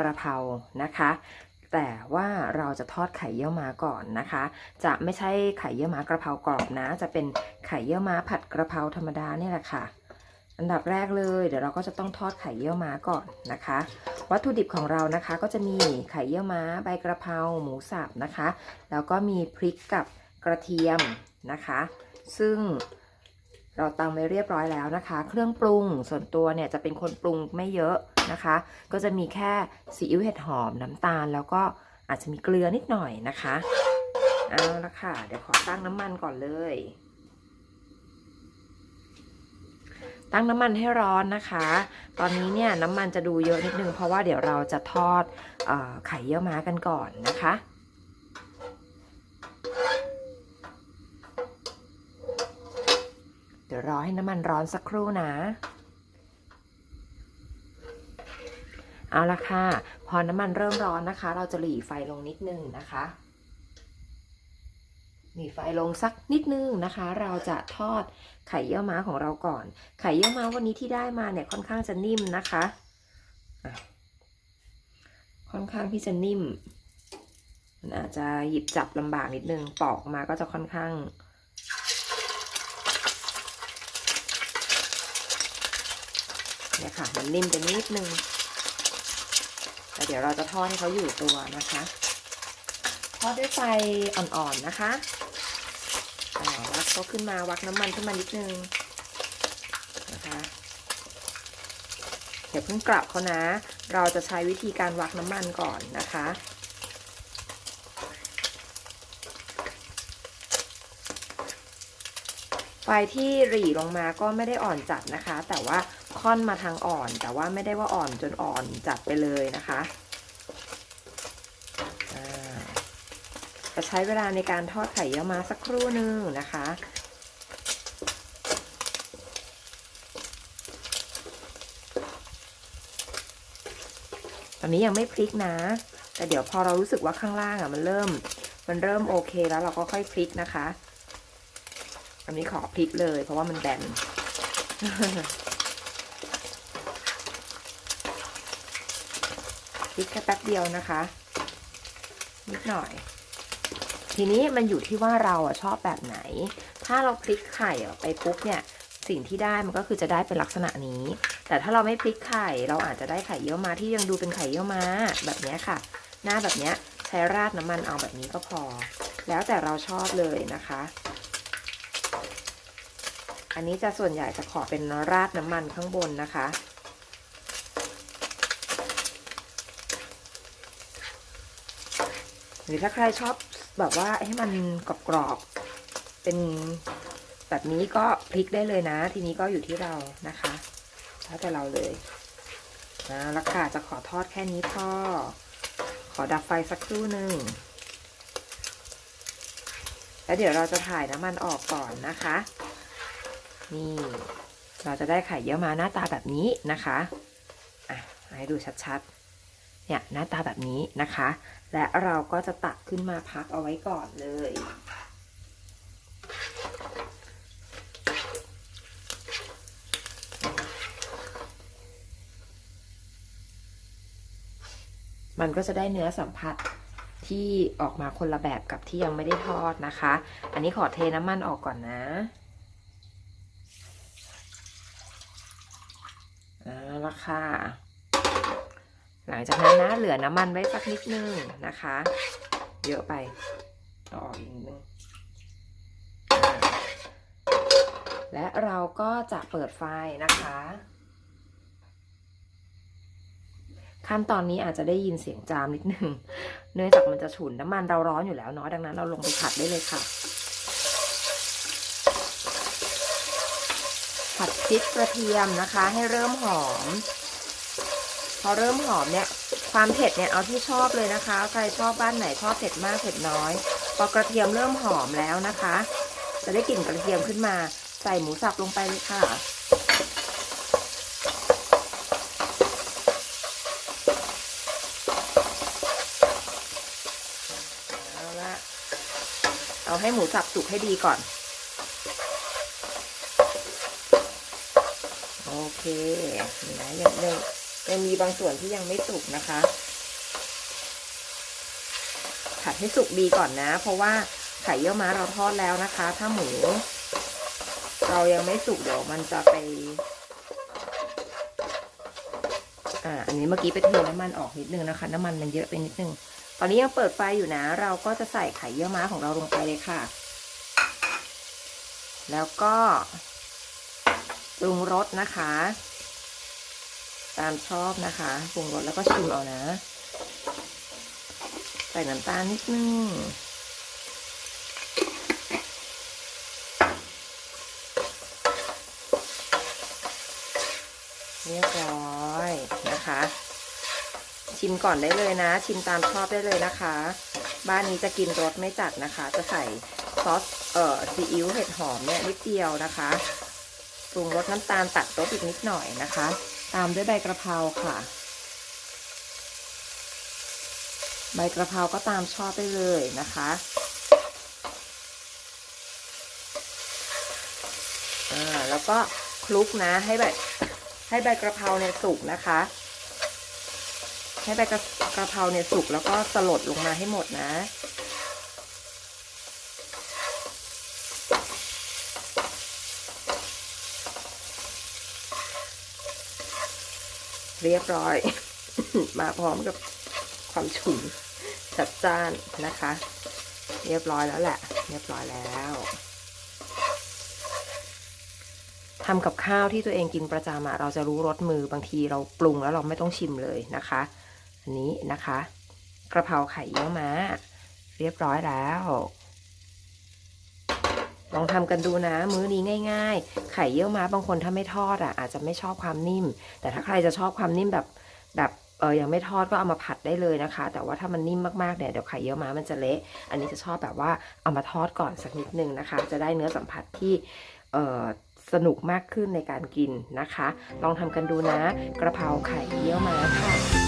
กระเพรานะคะ แต่ว่าเราจะทอดไข่เยี่ยวม้าก่อนนะคะ จะไม่ใช่ไข่เยี่ยวม้ากระเพรากรอบนะ จะเป็นไข่เยี่ยวม้าผัดกระเพราธรรมดาเนี่ยแหละค่ะ อันดับแรกเลยเดี๋ยวเราก็จะต้องทอดไข่เยี่ยวม้าก่อนนะคะ วัตถุดิบของเรานะคะก็จะมีไข่เยี่ยวม้าใบกระเพราหมูสับนะคะ แล้วก็มีพริกกับกระเทียมนะคะ ซึ่งเราตำไว้เรียบร้อยแล้วนะคะ เครื่องปรุงส่วนตัวเนี่ยจะเป็นคนปรุงไม่เยอะ นะคะ ก็จะมีแค่ซีอิ๊วเห็ดหอมน้ำตาล แล้วก็อาจจะมีเกลือนิดหน่อยนะคะเอาละค่ะ เดี๋ยวขอตั้งน้ำมันก่อนเลย ตั้งน้ำมันให้ร้อนนะคะ ตอนนี้เนี่ยน้ำมันจะดูเยอะนิดนึง เพราะว่าเดี๋ยวเราจะทอดอไข่เยี่ยวม้ากันก่อนนะคะเดี๋ยวรอให้น้ำมันร้อนสักครู่นะ เอาละค่ะ พอน้ำมันเริ่มร้อนนะคะ เราจะหลีไฟลงนิดนึงนะคะ หลีไฟลงสักนิดนึงนะคะ เราจะทอดไข่เยี่ยวม้าของเราก่อน ไข่เยี่ยวม้าวันนี้ที่ได้มาเนี่ยค่อนข้างจะนิ่มนะคะ ค่อนข้างที่จะนิ่ม มันอาจจะหยิบจับลำบากนิดนึง ปอกมาก็จะค่อนข้างเนี่ยค่ะ มันนิ่มไปนิดนึง ดี๋ยวเราจะทอดให้เขาอยู่ตัวนะคะ ทอดด้วยไฟอ่อนๆนะคะวักเขาขึ้นมาวักน้ำมันขึ้นมานิดนึงนะคะเดี๋ยวเพิ่งกลับเขานะ เราจะใช้วิธีการวักน้ำมันก่อนนะคะไฟที่หรี่ลงมาก็ไม่ได้อ่อนจัดนะคะ แต่ว่าค่อนมาทางอ่อน แต่ว่าไม่ได้ว่าอ่อนจนอ่อนจัดไปเลยนะคะอ่า จะใช้เวลาในการทอดไข่เยี่ยวมาสักครู่หนึ่งนะคะ ตอนนี้ยังไม่พลิกนะ แต่เดี๋ยวพอเรารู้สึกว่าข้างล่างอะมันเริ่ม มันเริ่มโอเคแล้วเราก็ค่อยพลิกนะคะ อันนี้ขอพลิกเลย เพราะว่ามันแบนพลิกแค่แป๊บเดียวนะคะ นิดหน่อย ทีนี้มันอยู่ที่ว่าเราอะชอบแบบไหน ถ้าเราพลิกไข่ไปปุ๊บเนี่ยสิ่งที่ได้มันก็คือจะได้เป็นลักษณะนี้ แต่ถ้าเราไม่พลิกไข่เราอาจจะได้ไข่เยี่ยวมาที่ยังดูเป็นไข่เยี่ยวมาแบบเนี้ยค่ะ หน้าแบบเนี้ยใช้ราดน้ำมันเอาแบบนี้ก็พอ แล้วแต่เราชอบเลยนะคะ อันนี้จะส่วนใหญ่จะขอเป็นราดน้ำมันข้างบนนะคะ รือถ้าใครชอบแบบว่าให้มันกรอบๆเป็นแบบนี้ก็พลิกได้เลยนะ ทีนี้ก็อยู่ที่เรานะคะแล้วแต่เราเลยนะราคาจะขอทอดแค่นี้พอขอดับไฟสักครู่หนึ่งแล้วเดี๋ยวเราจะถ่ายน้ำมันออกก่อนนะคะ นี่ เราจะได้ไข่เยี่ยวมาหน้าตาแบบนี้นะคะ อะ ให้ดูชัดๆ เนี่ยหน้าตาแบบนี้นะคะ และเราก็จะตักขึ้นมาพักเอาไว้ก่อนเลย มันก็จะได้เนื้อสัมผัสที่ออกมาคนละแบบกับที่ยังไม่ได้ทอดนะคะ อันนี้ขอเทน้ำมันออกก่อนนะเอาละค่ะ หลังจากนั้นนะเหลือน้ำมันไว้สักนิดนึงนะคะ เยอะไปเอออกอีกนิดนึงและเราก็จะเปิดไฟนะคะ ขั้นตอนนี้อาจจะได้ยินเสียงจามนิดนึง เนื่องจากมันจะฉุนน้ำมันเราร้อนอยู่แล้วเนาะดังนั้นเราลงไปผัดได้เลยค่ะ ผัดพริกกระเทียมนะคะ ให้เริ่มหอม พอเริ่มหอมเนี่ยความเผ็ดเนี่ยเอาที่ชอบเลยนะคะ ใครชอบบ้านไหนชอบเผ็ดมากเผ็ดน้อย พอกระเทียมเริ่มหอมแล้วนะคะ จะได้กลิ่นกระเทียมขึ้นมา ใส่หมูสับลงไปเลยค่ะเอาละเอาให้หมูสับสุกให้ดีก่อน โอเคห็นไหมยังยัง ยังมีบางส่วนที่ยังไม่สุกนะคะ ผัดให้สุกดีก่อนนะ เพราะว่าไข่เยี่ยวม้าเราทอดแล้วนะคะ ถ้าหมู เรายังไม่สุกเดี๋ยวมันจะไป อ่า อันนี้เมื่อกี้ไปเทน้ำมันออกนิดนึงนะคะ น้ำมันมันเยอะไปนิดนึง ตอนนี้ยังเปิดไฟอยู่นะ เราก็จะใส่ไข่เยี่ยวม้าของเราลงไปเลยค่ะ แล้วก็ปรุงรสนะคะ ตามชอบนะคะปรุงรสแล้วก็ชิมเอานะ ใส่น้ำตาลนิดนึงเรียบร้อยนะคะ ชิมก่อนได้เลยนะ ชิมตามชอบได้เลยนะคะ บ้านนี้จะกินรสไม่จัดนะคะ จะใส่ซอสเอ่อซีอิ๊วเห็ดหอมเนี่ยนิดเดียวนะคะปรุงรสน้ำตาลตัดรสอีกนิดหน่อยนะคะ ตามด้วยใบกระเพราค่ะ ใบกระเพราก็ตามชอบได้เลยนะคะอ่าแล้วก็คลุกนะให้ใบให้ใบกระเพราเนี่ยสุกนะคะ ให้ใบกระกระเพราเนี่ยสุกแล้วก็สลดลงมาให้หมดนะ เรียบร้อย มาพร้อมกับความฉุนจัดจ้านนะคะ เรียบร้อยแล้วแหละ เรียบร้อยแล้วทำกับข้าวที่ตัวเองกินประจำอะเราจะรู้รสมือบางทีเราปรุงแล้วเราไม่ต้องชิมเลยนะคะ อันนี้นะคะ กระเพราไข่เยี่ยวม้า เรียบร้อยแล้ว ลองทำกันดูนะ มื้อนี้ง่าย ๆ ไข่เยี่ยวม้าบางคนถ้าไม่ทอดอะอาจจะไม่ชอบความนิ่ม แต่ถ้าใครจะชอบความนิ่มแบบแบบเออยังไม่ทอดก็เอามาผัดได้เลยนะคะ แต่ว่าถ้ามันนิ่มมากๆเนี่ยเดี๋ยวไข่เยี่ยวม้ามันจะเละอันนี้จะชอบแบบว่าเอามาทอดก่อนสักนิดนึงนะคะ จะได้เนื้อสัมผัสที่เออสนุกมากขึ้นในการกินนะคะ ลองทำกันดูนะ กระเพราไข่เยี่ยวม้าค่ะ